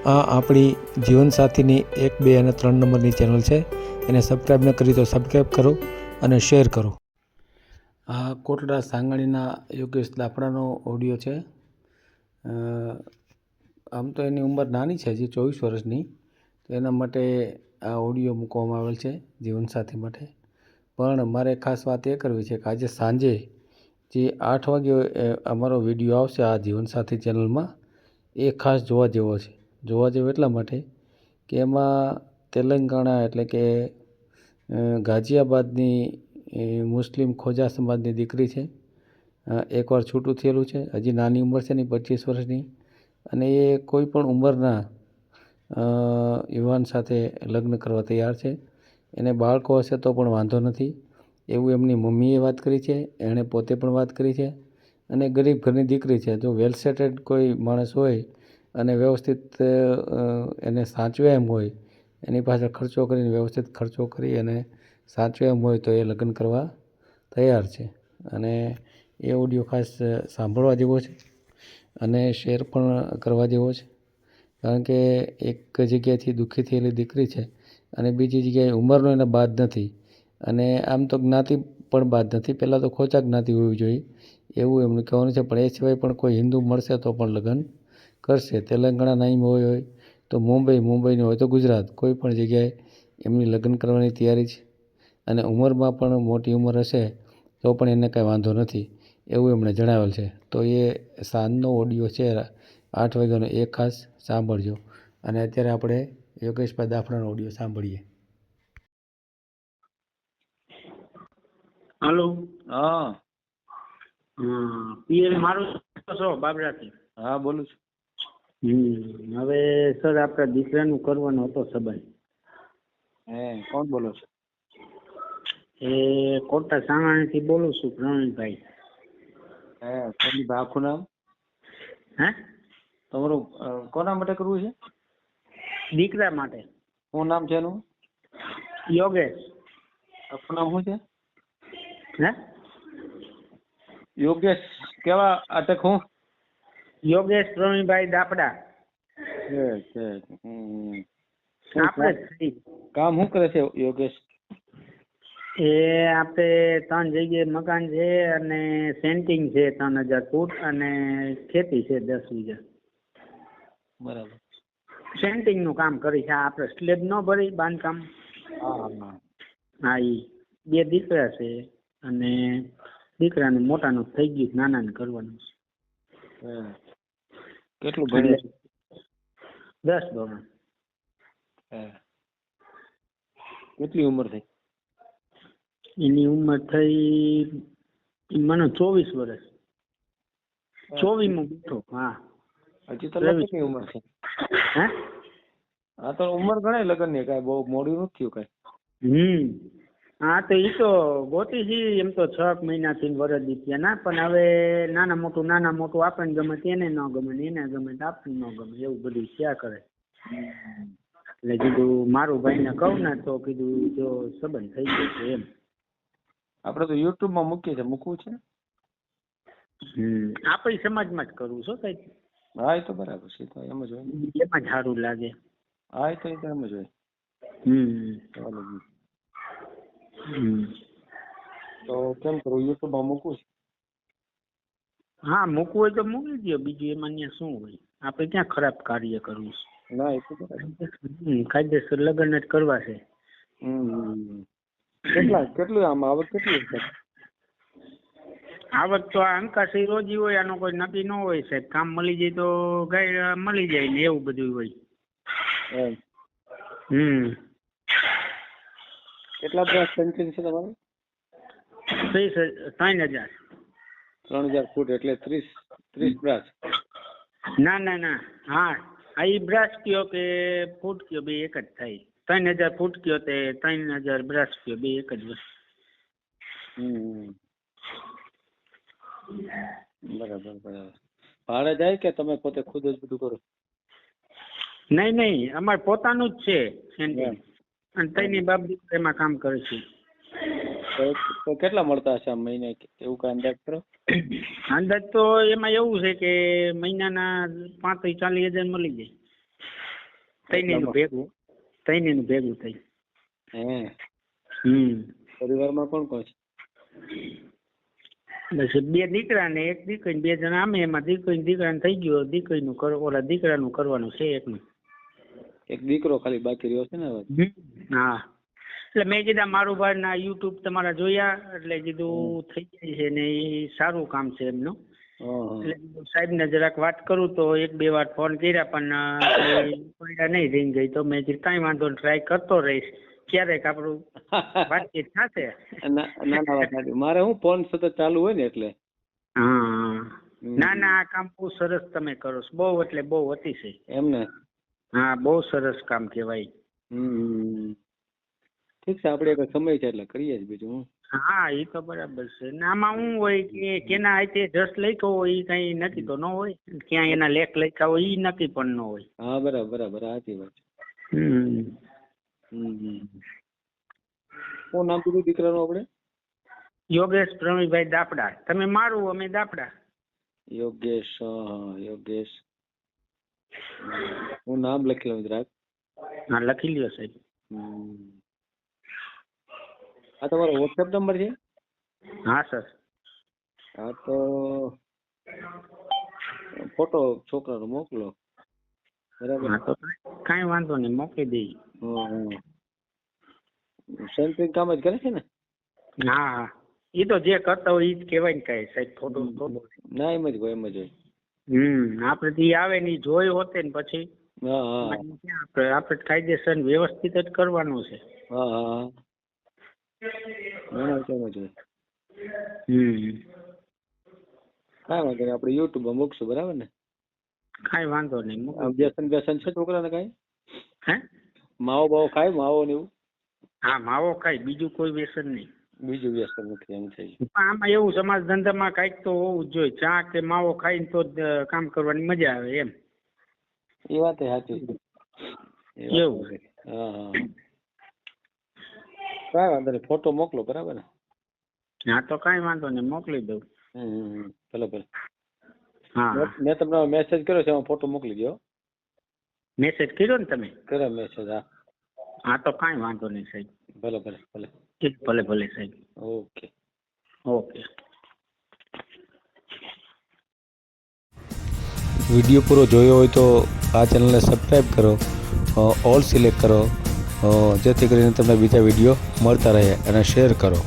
આ આપણી જીવનસાથીની એક, બે અને ત્રણ નંબરની ચેનલ છે. એને સબસ્ક્રાઈબ ન કરી તો સબસ્ક્રાઈબ કરો અને શેર કરો. આ કોટડા સાંગણીના યોગેશ લાફડાનો ઓડિયો છે. આમ તો એની ઉંમર નાની છે, હજી ચોવીસ વર્ષની. તો એના માટે આ ઓડિયો મૂકવામાં આવેલ છે, જીવનસાથી માટે. પણ મારે ખાસ વાત એ કરવી છે કે આજે સાંજે જે આઠ વાગે અમારો વીડિયો આવશે આ જીવનસાથી ચેનલમાં, એ ખાસ જોવા જેવો છે. જોવા જેવું એટલા માટે કે એમાં તેલંગાણા એટલે કે ગાઝિયાબાદની મુસ્લિમ ખોજા સમાજની દીકરી છે. એકવાર છૂટું થયેલું છે. હજી નાની ઉંમર છે એની પચીસ વર્ષની. અને એ કોઈ પણ ઉંમરના યુવાન સાથે લગ્ન કરવા તૈયાર છે. એને બાળકો હશે તો પણ વાંધો નથી. એવું એમની મમ્મીએ વાત કરી છે. એણે પોતે પણ વાત કરી છે. અને ગરીબ ઘરની દીકરી છે. જો વેલ સેટેડ કોઈ માણસ હોય અને વ્યવસ્થિત એને સાચવે એમ હોય, એની પાછળ ખર્ચો કરીને વ્યવસ્થિત ખર્ચો કરી અને સાચવે એમ હોય તો એ લગ્ન કરવા તૈયાર છે. અને એ ઓડિયો ખાસ સાંભળવા જેવો છે અને શેર પણ કરવા જેવો છે. કારણ કે એક જગ્યાએથી દુઃખી થયેલી દીકરી છે અને બીજી જગ્યાએ ઉંમરનો એને બાદ નથી. અને આમ તો જ્ઞાતિ પણ બાદ નથી. પહેલાં તો ખોચા જ્ઞાતિ હોવી જોઈએ એવું એમનું કહેવાનું છે. પણ એ સિવાય પણ કોઈ હિન્દુ મળશે તો પણ લગ્ન કરશે. તેલંગાણાના નહીં હોય હોય તો મુંબઈ મુંબઈનું હોય તો ગુજરાત. કોઈ પણ જગ્યાએ એમની લગ્ન કરવાની તૈયારી છે. અને ઉંમરમાં પણ મોટી ઉંમર હશે તો પણ એને કાંઈ વાંધો નથી. એવું એમણે જણાવેલ છે. તો એ સાંજનો ઓડિયો છે આઠ વાગ્યાનો. એ ખાસ સાંભળજો. અને અત્યારે આપણે યોગેશભાઈ દાફડાનો ઓડિયો સાંભળીએ. હાલો. હા. પીએલ મારું છો બાબરાથી? હા બોલું છું. હમ હવે સર આપણા દીકરાનું કરવાનો હતો સંબંધ. હે કોણ બોલો છો? એ કોટા સાંગાણીથી બોલું છું પ્રવીણભાઈ. હે તમારી ભાખું નામ? હે? તમારું કોના માટે કરવું છે? દીકરા માટે. શું નામ છે એનું? યોગેશ. નામ શું છે? હે? યોગેશ કેવા અટક હું? યોગેશ પ્રવીણભાઈ દાપડા. આપણે કામ? શું કરે છે યોગેશ? એ આપણે ત્રણ જગ્યાએ મકાન છે અને સેન્ટિંગ છે ત્રણ હજાર ફૂટ અને ખેતી છે દસ વીઘા. બરાબર. સેન્ટિંગનું કામ કરી છે. આપણે સ્લેબ ન ભરી બાંધકામ. હા હા બે દીકરા છે અને દીકરાનું મોટાનું થઈ ગયું નાનાનું કરવાનું. કેટલું ભણે છે? દસ ધોરણ કેટલી ઉંમર થઈ? એની ઉંમર થઈ મને ચોવીસ વર્ષ. ચોવીસમાં બેઠો હા. હજી તો લગ્ન કેટલી ઉંમર છે. હે? તો ઉંમર ગણાય લગ્નની કાંઈ બહુ મોડું નથી થયું કાંઈ? હમ. હા તો ઈ તો ગોતી એમ તો છ મહિનાથી વરસ દીધ્યા ના પણ હવે નાના મોટું નાના મોટું આપણને ગમે તેને ન ગમે ને એને ગમે તો આપણને ન ગમે એવું બધું ક્યાં કરે? એટલે કીધું મારું ભાઈને કહું ને તો કીધું જો સંબંધ થઈ ગયો છે એમ. આપણે તો યુટ્યુબમાં મૂકીએ છે મૂકવું છે હમ આપણી સમાજમાં જ કરવું છો કઈ હા એ તો બરાબર છે એ તો એમ જ હોય એમાં સારું લાગે. હા એ તો એ એમ જ હોય. ચાલો. હમ તો કેમ કરું યુટ્યુબમાં મૂકવું છે? હા મૂકવું હોય તો મૂકી દો બીજું એમાં ત્યાં શું હોય? આપણે ક્યાં ખરાબ કાર્ય કરવું છે? ના એ તો કાયદેસર લગ્ન જ કરવા છે. કેટલા કેટલું આમ આવક કેટલી છે? આવક તો અંકાશી રોજી હોય આનો કોઈ નક્કી ન હોય સાહેબ. કામ મળી જાય તો ગાય મળી જાય ને એવું બધું હોય. હમ. કેટલા બ્રાસ પેન્સિલ છે તમારે? ત્રીસ ત્રણ હજાર. ત્રણ હજાર ફૂટ એટલે ત્રીસ ત્રીસ બ્રાસ ના ના ના. હા આ ઈ બ્રાસ કયો કે ફૂટ કયો બે એક જ થાય. ત્રણ હજાર ફૂટ કયો તે ત્રણ હજાર બ્રાસ કયો બે એક જ વસ્તુ. હમ. બરાબર બરાબર. ભાડે જાય કે તમે પોતે ખુદ જ બધું કરો? નહીં નહીં અમારે પોતાનું જ છે સેન્ટિંગ. અને બાપ દીકરી એમાં કામ કરે છે. તો કેટલા મળતા હશે આમ મહિને? એવું કઈ અંદાજ કરો? અંદાજ તો એમાં એવું છે કે મહિનાના પાંત્રીસ ચાલીસ હજાર મળી જાય. તૈની ભેગું ત્રણેયનું ભેગું થઈ હે? હમ. પરિવારમાં કોણ કોણ છે? બસ બે દીકરા ને એક દીકરી ને બે જણા. અમે એમાં દીકરી દીકરા થઈ ગયો. દીકરીનું નું ઓલા દીકરાનું કરવાનું છે એકનું. એક દીકરો ખાલી બાકી રહ્યો છે ને હા. એટલે મેં કીધા મારું ભાઈ ના યુટ્યુબ તમારા જોયા એટલે કીધું થઈ જાય છે ને એ સારું કામ છે એમનું. એટલે સાહેબ ને જરાક વાત કરું તો એક બે વાર ફોન કર્યા પણ કોઈના નહીં રીંગ ગઈ. તો મેં કીધું કાંઈ વાંધો ટ્રાય કરતો રહીશ. ક્યારેક આપણું વાતચીત થશે. ના ના મારે હું ફોન સતત ચાલુ હોય ને એટલે. હા. ના ના આ કામ બહુ સરસ તમે કરો છો. બહુ એટલે બહુ અતિશય. એમને હા બહુ સરસ કામ કહેવાય. હમ. ઠીક છે આપણે એક સમય છે એટલે કરીએ જ બીજું હું. હા એ તો બરાબર છે. ને આમાં શું હોય કે કેના હાથે જસ લખ્યો હોય એ કઈ નક્કી તો ન હોય. ક્યાં એના લેખ લખ્યા હોય એ નક્કી પણ ન હોય. હા બરાબર બરાબર સાચી વાત હમ. હમ. શું નામ કીધું દીકરાનું આપણે યોગેશ પ્રવીણભાઈ દાપડા. તમે મારું અમે દાપડા. યોગેશ યોગેશ. હું નામ લખી લઉં જરાક. હા લખી લ્યો સાહેબ. આ તમારો વોટ્સએપ નંબર છે? હા સર. હા તો ફોટો છોકરાનો મોકલો. બરાબર? હા તો કાંઈ વાંધો નહીં મોકલી દઈએ સેન્ટરિંગ કામ જ કરે છે ને? હા હા. એ તો જે કરતા હોય એ જ કહેવાય ને કાંઈ સાહેબ ફોટો ના એમ જ હોય એમ જ હોય. હમ આપણે આવે ને જોઈ હોતે ને પછી આપણે આપણે કાયદેસર વ્યવસ્થિત જ કરવાનું છે. હા હા હમ. કાંઈ વાંધો નહીં આપણે યુટ્યુબમાં મૂકશું બરાબર ને? કાંઈ વાંધો નહીં આમ વ્યસન વ્યસન છે છોકરાને કાંઈ? હે? માવો બાવો ખાય માવો ને એવું? હા માવો ખાય બીજું કોઈ વ્યસન નહીં. બીજું વ્યસન નથી એમ થઈ આમાં એવું સમાજ ધંધામાં કાંઈક તો હોવું જ જોઈએ. ચા કે માવો ખાઈને તો જ કામ કરવાની મજા આવે એમ. એ વાત સાચી એવું? છે હા હા. કાંઈ વાંધો નહીં ફોટો મોકલો બરાબર ને? હા તો કાંઈ વાંધો નહીં મોકલી દઉં. હમ હમ હમ. ભલે ભલે. હા મેં- મેં તમને મેસેજ કર્યો છે એમાં ફોટો મોકલી દો મેસેજ કર્યો ને તમે? કર્યો મેસેજ હા. હા તો કાંઈ વાંધો નહીં સાહેબ. ભલે ભલે ભલે. ઠીક ભલે ભલે સાહેબ. ઓકે. ઓકે. વીડિયો પૂરો જોયો હોય તો આ ચેનલને સબસ્ક્રાઈબ કરો ઓલ સિલેક્ટ કરો જેથી કરીને તમને બીજા વીડિયો મળતા રહે અને શેર કરો.